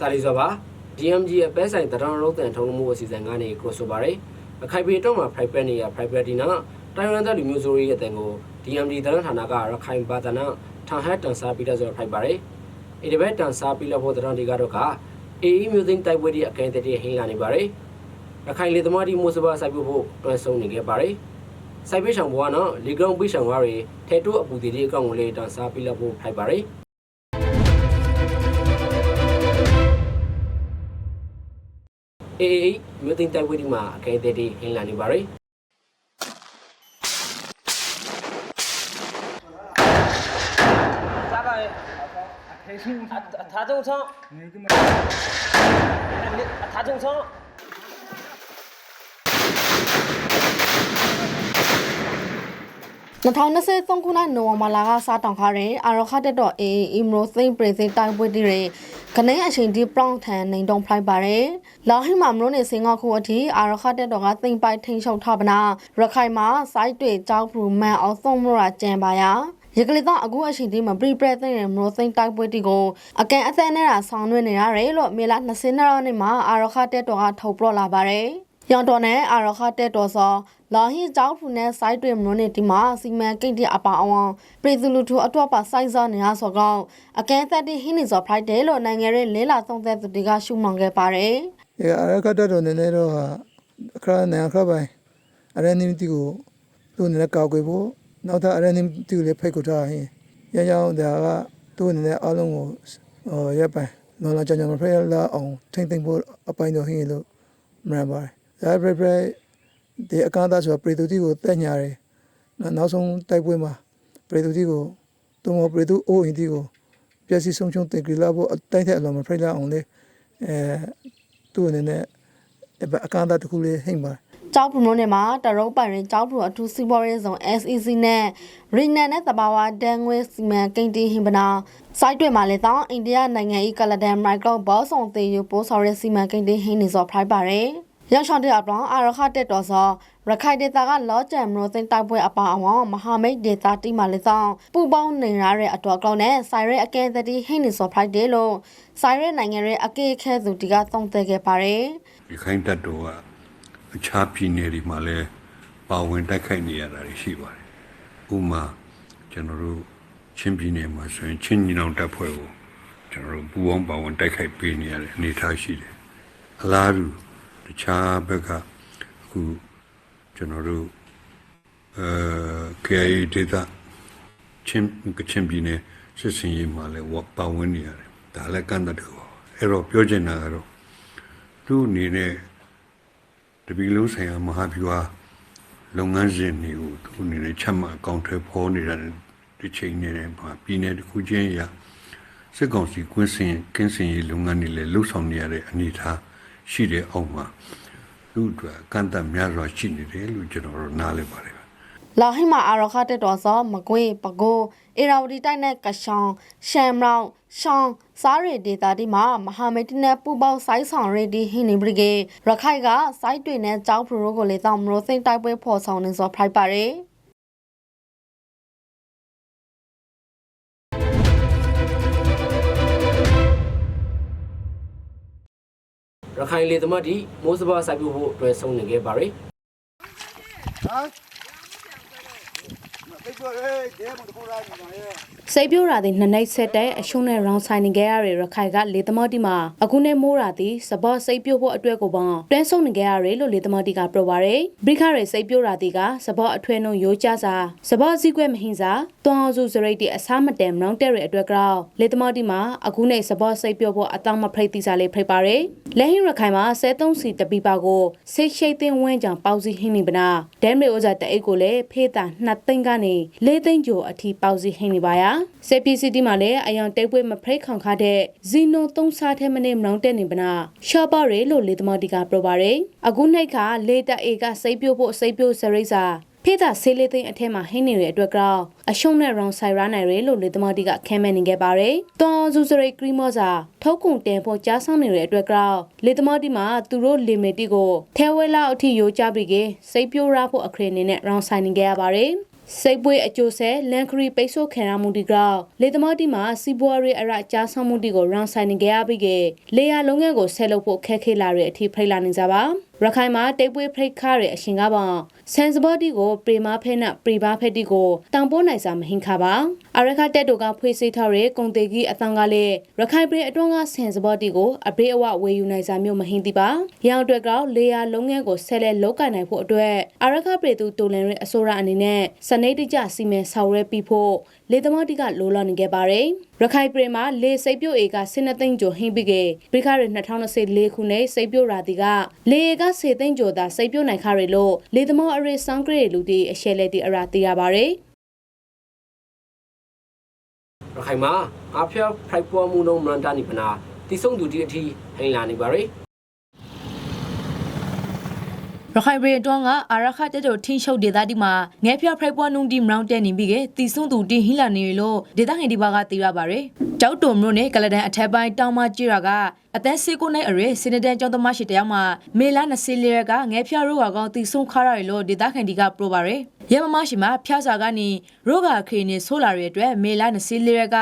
တာလီစောပါ DMG ရဲ့ပဲဆိုင်တရံလုံးတန်ထုံးမှုအစီအစဉ်ကနေကိုဆိုပါရယ်အခိုင်ပေတော့မှာ private နေရ private ဒီနာတိုင်ဝမ်တပ်လူမျိုးစုရဲ့အတန်ကို DMD တရံဌာနကရခိုင်ဘာသာနာထန်ဟတ်တန်စားပြီးတော့ဆိုဖိုက်ပါရယ်ဒီတစ်ပတ်တန်စားပြီးလို့ဖို့တရံဒီကတော့ကအေးမျိုးသိန်းတိုက်ပွဲဒီအကဲတဲ့ဟင်းလာနေပါရယ်ရခိုင်လေသမားဒီမိုးစဘာစိုက်ဖို့ဖို့တွဲဆုံးနေခဲ့ပါရယ်စိုက်ပေးဆောင်ဘွားနော်လီဂရောင်းပေးဆောင်ဝါရီထဲတိုးအပူတီဒီအကောင့်ကိုလေးတန်စားပြီးလို့ဖို့ဖိုက်ပါရယ် AA မြို့သိမ်းတိုက်ပွဲဒီမှာအကဲတဲ့တွေဟင်းလာနေပါတယ်အထာကြုံဆောင်အထာကြုံဆောင်2023ခုနှစ်နိုဝင်ဘာလကစတင်ခဲ့တဲ့အာရခတက်တော်အင်အီမရိုသိမ့်ပရင်စင်တိုင်ပွဲတွေ ကနေအချိန်ဒီပလောင်ထန်နေတုံဖလိုက်ပါတယ်လာဟိမမရိုနေစင်ကခုအထိအာရခတက်တော်ကသိမ့်ပိုက်ထိန်ချုပ်ထပနာရခိုင်မှာစိုက်တွေကြောက်ဖူမန်အောင်သုံးမရကြံပါယာရကလေးတော့အခုအချိန်ဒီမှာပရိပရက်သိမ့်ရမရိုသိမ့်တိုက်ပွဲတီကိုအကန်အသက်နဲ့တာဆောင်းရွေးနေရတယ်လို့မေလာ20နှစ်ရက်မှာအာရခတက်တော်ကထုတ်ပြလာပါတယ် ရောင်တော်နဲ့အာရခတက်တော်စောလာဟိကြောက်ဖူနဲ့စိုက်တွေမလို့နေဒီမှာစီမံကိန်းတိအပါအောင်ပြည်သူလူထုအတွက်ပါစိုက်စားနေရဆိုကောင်းအကဲသက်တိဟင်းနေစောဖိုက်တယ်လို့နိုင်ငံရဲ့လေးလာသုံးသက်သူတွေကရှုမှန်ခဲ့ပါတယ်ဒီအရကတ်တော့နည်းနည်းတော့ဟာအခရနန်အခရပိုင်းအရနိမတီကိုသူ့နည်းကောက်ွယ်ဖို့နောက်ထပ်အရနိမတီကိုလည်းဖိတ်ခေါ်ထားရင်ရရအောင်ဒါကသူ့နည်းအားလုံးကိုဟောရပ်ပိုင်နော်လာကြကြမဖိတ်လာအောင်ထိမ့်သိမ့်ဖို့အပိုင်းတော့ဟင်းလို့မရပါတယ် ဒါပြပြဒီအကားသားဆိုပရိသုတိကိုတက်ညာတယ်နောက်ဆုံးတိုက်ပွဲမှာပရိသုတိကိုသူမပရိသုအိုးရင်တီကိုပျက်စီးဆုံးရှုံးတင်ကြလာဖို့အတိုင်းထက်အလုံးမဖိတ်လာအောင်လေအဲသူ့အနေနဲ့အကားသားတစ်ခုလေးဟိမ့်ပါတယ်ကြောက်ဖူမျိုးနဲ့မှာတရုတ်ပိုင်ရင်ကြောက်ဖူအထူးစီးပွားရေးဆောင် SEC နဲ့ရီနန်နဲ့တဘာဝတန်ငွေစီမံကိန်းတီဟင်ပနာစိုက်တွေမှာလည်းတောင်းအိန္ဒိယနိုင်ငံ၏ကလဒန်မိုက်ကရောဘောဆောင်တေယူပိုးဆော်ရဲစီမံကိန်းတီဟင်းနေစောဖိုက်ပါတယ် ရောက်ချောင်းတဲ့အပလောင်အာရခတက်တော်စောရခိုင်ဒေတာကလောကြံမလို့သိတိုက်ပွဲအပါအောင်မဟာမိတ်ဒေတာတိမှလည်းတောင်းပူပေါင်းနေရတဲ့အတော်ကောင်းနဲ့ဆိုင်ရဲအကဲသတိဟင်းနေစောဖိုက်တယ်လို့ဆိုင်ရဲနိုင်ငံရဲ့အကေခဲသူတီကသုံးသပ်ခဲ့ပါတယ်ရခိုင်တပ်တော်ကအခြားပြည်နယ်တွေမှာလည်းပါဝင်တိုက်ခိုက်နေရတာတွေရှိပါတယ်။ဥပမာကျွန်တော်တို့ချင်းပြည်နယ်မှာဆိုရင်ချင်းညီနောင်တပ်ဖွဲ့ကိုကျွန်တော်တို့ပူပေါင်းပါဝင်တိုက်ခိုက်ပေးနေရတဲ့အနေအထားရှိတယ်။အလားတူ တခြားဘက်ကအခုကျွန်တော်တို့အဲ KIA ဒေသချင်းကချင်းပြည်နယ်စစ်စင်ရေးမှာလည်းဝပါဝင်နေရတယ်။ဒါလည်းကန့်တတ်တယ်ပေါ့။အဲ့တော့ပြောချင်တာကတော့သူ့အနေနဲ့တပီလုံးဆိုင်ရာမဟာဗျူဟာလုပ်ငန်းစဉ်တွေကိုသူ့အနေနဲ့ချက်မှတ်အကောင့်ထဲပေါ်နေတာဒီချိန်နဲ့မှာပြည်내တစ်ခုချင်းအရစစ်ကောင်စီကွင်းစင်ကင်းစင်ရေးလုပ်ငန်းတွေလည်းလှုပ်ဆောင်နေရတဲ့အနေအထား ရှိတဲ့အောက်မှာသူ့အတွက်ကန့်တတ်များစွာရှိနေတယ်လို့ကျွန်တော်တို့နားလည်ပါတယ်လာဟိမအာရခတက်တော်စောမကွေးပကိုးအေရာဝတီတိုက်နဲ့ကရှောင်းရှမ်မောင်ရှောင်းစားရီဒေတာဒီမှာမဟာမိတ်တနဲ့ပူပေါင်းစိုက်ဆောင်ရီဒီဟင်းနေပရိကေရခိုင်ကစိုက်တွေနဲ့ကြောက်ဖရိုကိုလေတောင်မလို့သိမ့်တိုက်ပွဲဖော်ဆောင်နေစောဖိုက်ပါရယ် ရခိုင်လေသမားတီမိုးစဘာစိုက်ဖို့ဖို့အတွက်ဆုံးနေခဲ့ပါရယ်စိတ်ပြိုးရာသည်နှစ်နှိပ်ဆက်တဲ့အရှုံးနဲ့ရောင်းဆိုင်နေခဲ့ရတဲ့ရခိုင်ကလေသမတီမှာအခုနဲ့မိုးရာသည်စပော့စိတ်ပြိုးဖို့အတွက်ကိုပေါင်းတွန်းဆုံနေခဲ့ရတယ်လို့လေသမတီကပြောပါရယ်ဘရိခရဲစိတ်ပြိုးရာသည်ကစပော့အထွေနှုံရိုးကြစာစပော့စည်းကွက်မဟင်းစာတွန်းအောင်စုစရိတ်တီအစားမတန်မောင်းတဲ့ရဲ့အတွက်ကြောင့်လေသမတီမှာအခုနဲ့စပော့စိတ်ပြိုးဖို့အတောင်မဖိတ်တိစားလေးဖိတ်ပါရယ်လက်ဟင်းရခိုင်မှာဆဲသုံးစီတပီပါကိုစိတ်ရှိတ်သိန်းဝင်းကြောင်ပေါစီဟင်းနေပနာဒဲမေဩဇာတအိတ်ကိုလည်းဖေးတာနှစ်သိန်းကနေလေးသိန်းကျော်အထိပေါစီဟင်းနေပါယာစေပီစီတီမှာလည်းအယောင်တိတ်ပွဲမဖိတ်ခေါင်ခတဲ့ဇီနိုသုံးစားထဲမနေမနောင်းတက်နေပနာရှော့ပါရဲလို့လေသမတီကပြောပါရယ်အခုနှိတ်ခလေတအေကစိတ်ပြို့ဖို့စိတ်ပြို့စရိတ်စာ ဖေးတာဆေးလေးသိန်းအထက်မှာဟင်းနေတဲ့အတွက်ကြောင့်အရှုံးနဲ့ရောင်ဆိုင်ရနိုင်ရလို့လေသမတီကခဲမဲ့နေခဲ့ပါတယ်။တွန်စုစရိတ်ကရီမော့စာထုတ်ကုန်တင်ဖို့ကြားဆောင်နေတဲ့အတွက်ကြောင့်လေသမတီမှာသူတို့လီမီတီကိုထဲဝဲလောက်အထိယိုကြပြီးကစိတ်ပြိုးရဖို့အခရေအနေနဲ့ရောင်ဆိုင်နေခဲ့ရပါတယ်။စိတ်ပွေးအကျိုးဆဲလန်ခရီပိတ်ဆို့ခံရမှုဒီကောက်လေသမားတီမှာစီပွားရေးအရအကြားဆောင်မှုဒီကိုရောင်းဆိုင်နေကြရပြီးကလေယာလုံးငန်းကိုဆက်လုပ်ဖို့ခက်ခဲလာတဲ့အထိဖိတ်လာနေကြပါ ရခိုင်မှာတိတ်ပွေးဖိတ်ခါတဲ့အရှင်ကပောင်ဆန်စဘောတီကိုပရီမာဖဲနပရီဘာဖက်တီကိုတောင်ပိုးနိုင်စာမဟင်ခါပါအရခတက်တိုကဖွေးစိတ်ထောက်ရဲကုံတေကြီးအတန်ကလည်းရခိုင်ပြည်အတွန်းကဆန်စဘောတီကိုအဘေးအဝဝေယူနိုင်စာမျိုးမဟင်တိပါရောင်အတွက်ကလေယာလုံးငန်းကိုဆက်လက်လောက်ကင်နိုင်ဖို့အတွက်အရခပြည်သူတိုလန်ရဲအစိုးရအနေနဲ့စနေတကျစီမံဆောင်ရွက်ပြီးဖို့ လေသမားတီကလိုလာနေခဲ့ပါတယ်ရခိုင်ပြည်မှာလေစိတ်ပြုတ်အေကစနေသိန်းကျော်ဟင်းပြီးကေပရိခရ2024ခုနှစ်စိတ်ပြုတ်ရာတီကလေအေကစေသိန်းကျော်သာစိတ်ပြုတ်နိုင်ခရလို့လေသမားအရေးဆောင်ဂရေလူတီအရှဲလက်တီအရာတီရပါတယ်ရခိုင်မှာအဖျားဖိုက်ပေါ်မှုလုံးမန်တာနိပနာတိဆုံးသူတီအထိဟိန်လာနေပါရယ် ရခိုင်ပြည်အတွင်းကအာရခတက်တော်ထင်းရှုပ်ဒေသဒီမှာငဲဖျားဖရိုက်ပွားနုံဒီမရောင်းတက်နေပြီကတီစွန်းသူတင်ဟီလာနေလို့ဒေသခံဒီဘာကတီရပါရယ်ကြောက်တုံမြို့နယ်ကလဒန်အထက်ပိုင်းတောင်မကြီးရာကအသက်စေကိုနိုင်အရွယ်စင်နတန်ကျောင်းသမားရှိတယောက်မှာမေလာ24ရက်ကငဲဖျားရိုးကောင်တီစွန်းခါရရလို့ဒေသခံဒီကပရိုပါရယ်ရမမရှိမှာဖျားစာကနေရိုးကခရီနေဆိုလာရတဲ့အတွက်မေလာ24ရက်က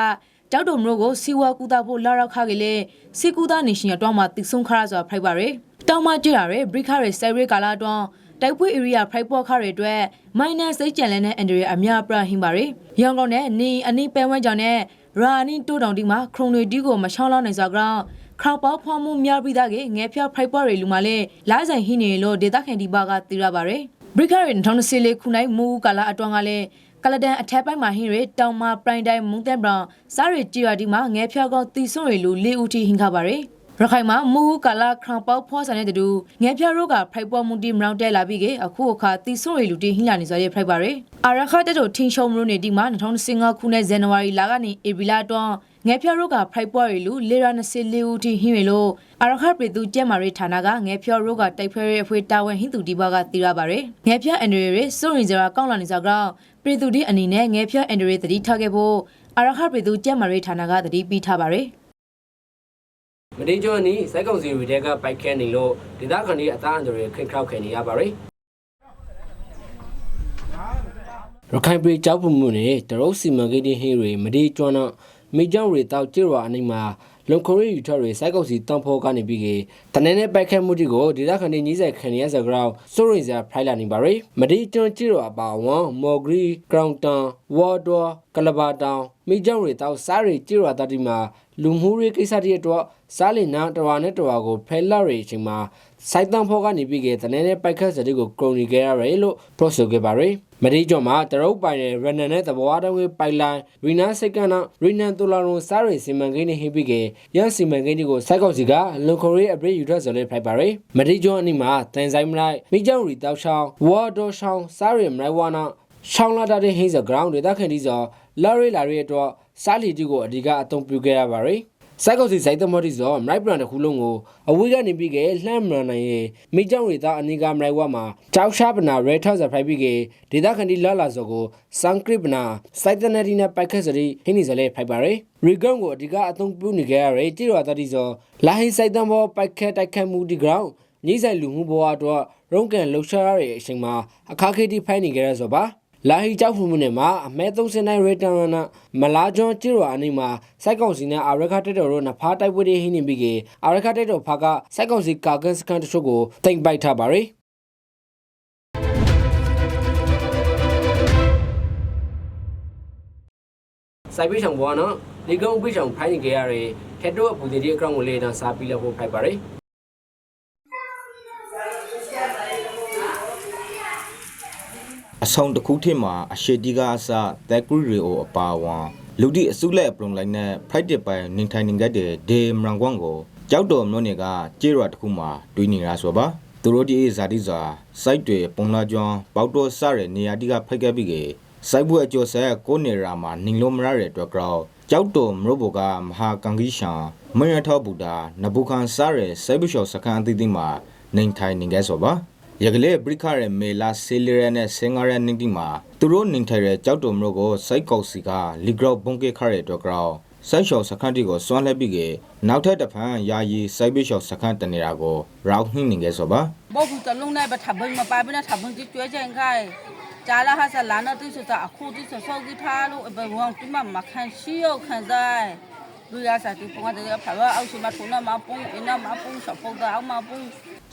ကြောက်တုံမြို့ကိုစီဝါကူတာဖို့လာရောက်ခခဲ့လေစီကူတာနေရှင်ရတော့မှတီစွန်းခါရဆိုတာဖိုက်ပါရယ် တောင်မကြီးရာရယ်ဘရိခရယ်ဆယ်ရီကာလာတော့တိုက်ပွဲ area ဖိုက်ပေါ်ခါတွေအတွက် minus စိတ်ကြံလဲတဲ့အန်ဒရီအများပြဟင်းပါရယ်။ရောင်ကောင်နဲ့နေအနိပဲဝဲကြောင့်နဲ့ရာနီတိုးတောင်ဒီမှာခရုံတွေဒီကိုမချောင်းလောက်နိုင်စွာကြောင့်ခရောက်ပေါဖွားမှုများပြီးသားကငဲဖျားဖိုက်ပေါ်တွေလူမှလည်းလာဆိုင်ဟင်းနေလို့ဒေတာခန်ဒီဘာကသိရပါရယ်။ဘရိခရီ2014ခုနိုင်မူကာလာအတွန်းကလည်းကလဒန်အထက်ပိုင်းမှာဟင်းရတောင်မာပရိုင်တိုင်းမုန်တက်ဘရောင်စားရီဂျီယာဒီမှာငဲဖျားကောင်တီဆွန့်ရီလူလေးဦးထိဟင်းခပါရယ်။ ရခိုင်မှာမူဟူကာလာခရောင်ပေါဖောဆန်တဲ့တူငယ်ပြရိုးကဖိုက်ပေါ်မူတီမရောင်းတဲလာပြီးကအခုအခါတီဆွန်ရီလူတီဟင်းလာနေစောရဲ့ဖိုက်ပါရယ်အာရခတ်တဲ့တို့ထင်းရှုံမလို့နေဒီမှာ2015ခုနှစ်ဇန်နဝါရီလကနေဧပြီလအတွင်းငယ်ပြရိုးကဖိုက်ပေါ်ရီလူလေရာ24ဦးတီဟင်းရလို့အာရခတ်ပြည်သူကျဲမာရီဌာနကငယ်ပြရိုးကတိုက်ဖဲရဲအဖွေတာဝန်ဟင်းသူဒီဘကတီရပါရယ်ငယ်ပြအန်ဒရီရစွန်ရီဇရာကောင်းလာနေစောကြောင့်ပြည်သူဒီအနေနဲ့ငယ်ပြအန်ဒရီတတိထားခဲ့ဖို့အာရခတ်ပြည်သူကျဲမာရီဌာနကတတိပေးထားပါရယ် မတိကျော်နီစိုက်ကောင်စီရီတဲကပိုက်ခဲနေလို့ဒေသခံတွေအသားအန်တွေခင်းခောက်ခဲနေရပါရယ်ရခိုင်ပြည်ကြောက်ပုံမှုနဲ့တရုတ်စီမံကိန်းဟင်းတွေမတိကျော်တော့မိကြောင်တွေတောက်ကြွာအနိမှာ လုံခရီယူထော်တွေစိုက်ကောင်စီတန်ဖို့ကနေပြီးကတနည်းနဲ့ပိုက်ခဲမှုတီကိုဒေသခံတွေညီးဆက်ခံရစကြောင်းစိုးရင်စရာဖိုင်လာနေပါရယ်မတိကျော်ကြွာအပါဝမ်မော်ဂရီဂရောင်တန်ဝါဒေါ်ကလဘာတောင်မိကြောင်တွေတောက်စားရီကြွာတတိမှာလူမှုရေးကိစ္စတွေအတွက်စားလင်နာတဝါနဲ့တဝါကိုဖဲလာရီအချိန်မှာ စိုက်တန်ဖို့ကနေပြီးကတနည်းနဲ့ပိုက်ခတ်စတိကိုကရုံနေခဲ့ရတယ်လို့ပြောဆိုခဲ့ပါရယ်မဒီကျော်မှာတရုတ်ပိုင်တဲ့ရနန်နဲ့သဘောတော်ဝေးပိုင်လိုင်းရီနာစိတ်ကနာရီနန်တူလာရုံစားရီစီမံကိန်းနဲ့ဟိပြီးကရန်စီမံကိန်းတွေကိုစိုက်ကောက်စီကလုံခိုရီအပရိယူထဆိုလေးဖိုက်ပါရယ်မဒီကျော်အနိမှာတန်ဆိုင်မလိုက်မိကြောင်ရီတောက်ချောင်းဝါဒေါ်ချောင်းစားရီမလိုက်ဝါနာရှောင်းလာတဲ့ဟင်းစဂရောင်းဒေတာခန်ဒီဆိုလာရီလာရီအတွက်စားလီတီကိုအဓိကအသုံးပြုခဲ့ရပါရယ် စိုက်ကောက်စီစိုက်တမော်တီဆိုမိုက်ဘရန်တစ်ခုလုံးကိုအဝေးကနေပြီးကလှမ်းမရနိုင်ရဲ့မိကြောင်ရီသားအနိကမလိုက်ဝါမှာကြောက်ရှာပနာရဲထော့ဇဖိုက်ပြီးကဒေတာခန်ဒီလာလာဆိုကိုစန်ကရစ်ပနာစိုက်တနေတီနဲ့ပိုက်ခက်စရီဟင်းနေစလဲဖိုက်ပါရယ်ရီဂွန်ကိုအဓိကအသုံးပြုနေခဲ့ရတဲ့တိရဝတတိဆိုလာဟင်းစိုက်တံဘောပိုက်ခက်တိုက်ခတ်မှုဒီဂရောင်းညီဆိုင်လူမှုဘဝအတွက်ရုံးကန်လှုပ်ရှားရတဲ့အချိန်မှာအခါခေတီဖိုင်နေကြရဆိုပါ လာဟီကြောက်ဖူးမှုနဲ့မှာအမဲ39ရေတန်နာမလာဂျွန်ကျီရိုအနိမှာစိုက်ကောင်စီနဲ့အာရခတက်တော်တို့နဖားတိုက်ပွဲတွေဟင်းနေပြီးကအာရခတက်တော်ဖာကစိုက်ကောင်စီကာကန်စကန်တချို့ကိုတင်ပိုက်ထားပါရယ်စိုက်ပေးဆောင်ဘောနော်လေကုန်းပေးဆောင်ဖိုင်းနေကြရတဲ့ထက်တော့အပူတွေဒီအကောင့်ကိုလေးတော့စားပြီးလောက်ဖို့ဖိုက်ပါရယ် အဆောင်တစ်ခုထစ်မှာအရှိတီကအစတက်ဂရီရီအိုအပါဝံလူဒီအစုလက်ပလုံလိုက်နဲ့ဖိုက်တစ်ပိုင်နင်ထိုင်နေခဲ့တဲ့ဒေမရန်ကွန်ကိုကြောက်တော်မျိုးနေကကြေးရွာတစ်ခုမှာတွေးနေတာဆိုပါသူတို့ဒီဇာတိဇာစိုက်တွေပုံလာကျွန်းပေါက်တော်စတဲ့နေရာတိကဖိုက်ခဲ့ပြီးကေစိုက်ပွဲအကျော်ဆက်ကိုနေရာမှာနင်လုံးမရတဲ့အတွက်ကြောက်ကြောက်တော်မရိုဘောကမဟာကန်ဂီရှန်မရထောဘူတာနဘူခန်စားရဲ့စိုက်ဘရှော့စကန်အသီးသီးမှာနေထိုင်နေခဲ့ဆိုပါ ယကလေပရိခရမေလာဆေလရနဲ့စင်ဂရနင်းတီမှာသူတို့နင်းထရဲကြောက်တုံမျိုးကိုစိုက်ကောက်စီကလီဂရော့ဘုံကေခရဲတော့ကောက်စိုက်လျှော်စခန်းတီကိုစွန့်လှက်ပြီးကနောက်ထပ်တစ်ဖန်ယာယီစိုက်ပိလျှော်စခန်းတနေတာကိုရောက်နှင်းနေခဲ့ဆိုပါဘောဘူးတလုံးနဲ့ပထဘင်းမပိုင်မနဲ့ထဘင်းကြီးကျွဲကြင်ခိုင်ဂျာလာဟာဆလာနတူးဆိုတာအခုတူးဆောက်ကြီးထားလို့ဘဝံတိမမခံရှိရောက်ခံစား လူရစာတူပုံကတည်းကဖာဝအောက်ရှိမှာထုံနာမှာပုံအင်းနာမှာပုံရှော့ပုံကအောက်မှာပုံ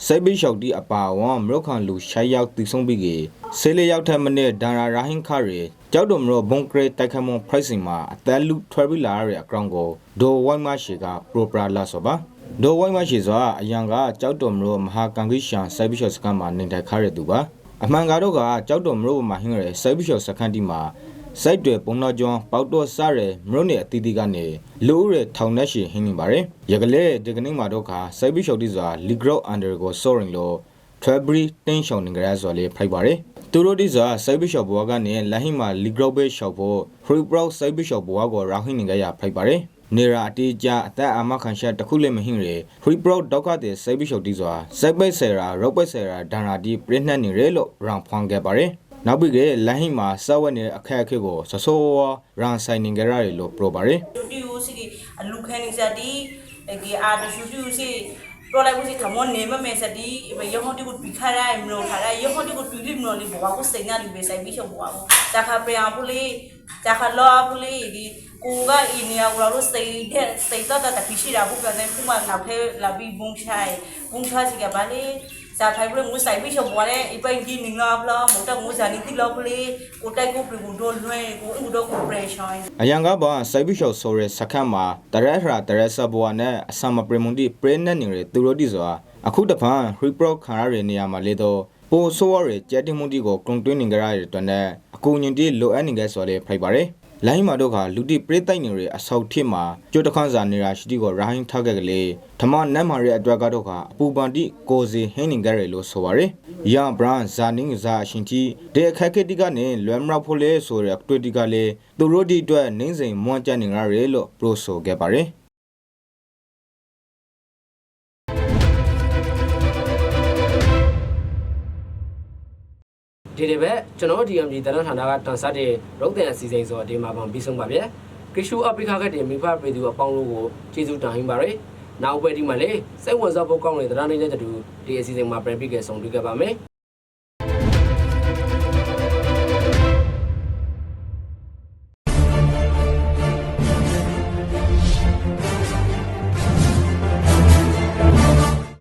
စိတ်ပိရှောက်တီအပါဝံမရုခန်လူရှိုက်ရောက်တည်ဆုံးပြီးကေဆေးလေးရောက်ထက်မနဲ့ဒါရာရာဟင်ခရီကြောက်တော်မရောဘွန်ဂရိတ်တိုက်ခမွန်ပရိုက်စင်မှာအသက်လူထွဲပြီးလာရတဲ့အကောင်ကိုဒိုဝိုင်းမရှိကပရိုပရာလာဆိုပါဒိုဝိုင်းမရှိစွာအရန်ကကြောက်တော်မရောမဟာကန်ကိရှန်စိုက်ပြီးရှော့စကန်မှာနေတိုက်ခရတဲ့သူပါအမှန်ကတော့ကကြောက်တော်မရောမှာဟင်းရယ်စိုက်ပြီးရှော့စကန်တီမှာ စိုက်တွေပုံတော်ကျွန်းပေါတော့စရဲမရုနဲ့အတီးတီကနေလူဦးရထောင်နဲ့ရှိဟင်းနေပါတယ်ရကလေးဒီကနေ့မှာတော့ခါစိုက်ပိလျှောက်တီစွာ legal under ကို soaring လို့ Trebri တင်းရှောင်းနေကြရဆိုလေဖိုက်ပါတယ်သူတို့ဒီစားစိုက်ဘီရှော့ဘွားကနေလဟိမာလီဂရော့ဘေးရှော့ဖို့ Free Pro စိုက်ဘီရှော့ဘွားကိုရာဟိနေကြရဖိုက်ပါတယ်နေရာအတေးကြအသက်အာမခံရှာတခုလည်းမဟင်းရ Free Pro ဒေါက်ကတဲ့စိုက်ဘီရှော့ဒီစွာစိုက်ပိတ်ဆယ်ရာရော့ပိတ်ဆယ်ရာဒန်ရာဒီပြင်းနှက်နေရလို့ရောင်ဖွန်ခဲ့ပါတယ် နောက်ပြီးကလဟိမာစဝက်နေအခက်အခဲကိုဆဆိုးရန်ဆိုင်နေကြရတယ်လို့ပြောပါတယ် studio si alu khani sa di ki a de studio si pro lai si thamon ne ma me sa di be yo hon ti ku pi kha ra mno kha ra yo hon ti ku tu li mno li bo wa ku sei na li be sai bi shop bo wa ta kha pre a pu li ta kha lo a pu li di ku ga i ni a ku la ro sei de sei ta ta ta pi shi ra bu ka ne pu ma na phe la bi bung chai bung chai si ka ba li sa phai pu mu sai bi shop bo le i pa ji ni nga bla mo ta mu sa ni ti lo pu li ku tai ku pi ku do lwe ku u do ku pressure အယံကဘာစိုက်ဘီရှော့ဆိုရဲစခန်းမှာတရက်ဟရာတရက်ဆဘွားနဲ့အဆမပရမွန်ဒီပရင်းနဲ့နေရသူတို့ဒီစွာအခုတဖန် free pro ခါရရနေရမှာလေတော့ပိုဆိုရရဲ့ကြက်တင်မှုဒီကိုကွန်တွင်းနေကြရတဲ့အတွက်နဲ့အကူညင်တီလိုအပ်နေကြဆိုလေဖိုက်ပါတယ် လိုင်းမာတို့ကလူတိပရိတိုက်နေရအဆောက်ထစ်မှာကြိုတခန်းစာနေရာရှိတီကိုရိုင်းထားခဲ့ကလေးဓမ္မနတ်မာရဲ့အတွက်ကတော့ကအပူပန်တိကိုစီဟင်းနေကြရလို့ဆိုပါရယ်။ယာဘရန်ဇာနင်းဇာအရှင်တီဒေအခက်ခဲတိကနေလွယ်မရောက်ဖို့လေဆိုရတွေ့တိကလေးသူတို့ဒီအတွက်နင်းစိန်မွန်ကြနေကြရလို့ပရိုဆိုခဲ့ပါရယ်။ ဒီဒီပဲကျွန်တော် DMG တရန်ဌာနကတန်ဆတ်တဲ့ရုပ်သံအစီအစဉ်ဆိုအဒီမှာပန်ပြီးဆုံးပါဗျ။ကရှူအပိခကတဲ့မိဖပြည်သူအပေါင်းတို့ကိုကျေးဇူးတင်ဟင်းပါရယ်။နောက်ပဲဒီမှာလေစိတ်ဝင်စားဖို့ကောင်းတဲ့တရားနေတဲ့တူဒီအစီအစဉ်မှာပြန်ပြီးကြဆုံတွေ့ကြပါမယ်။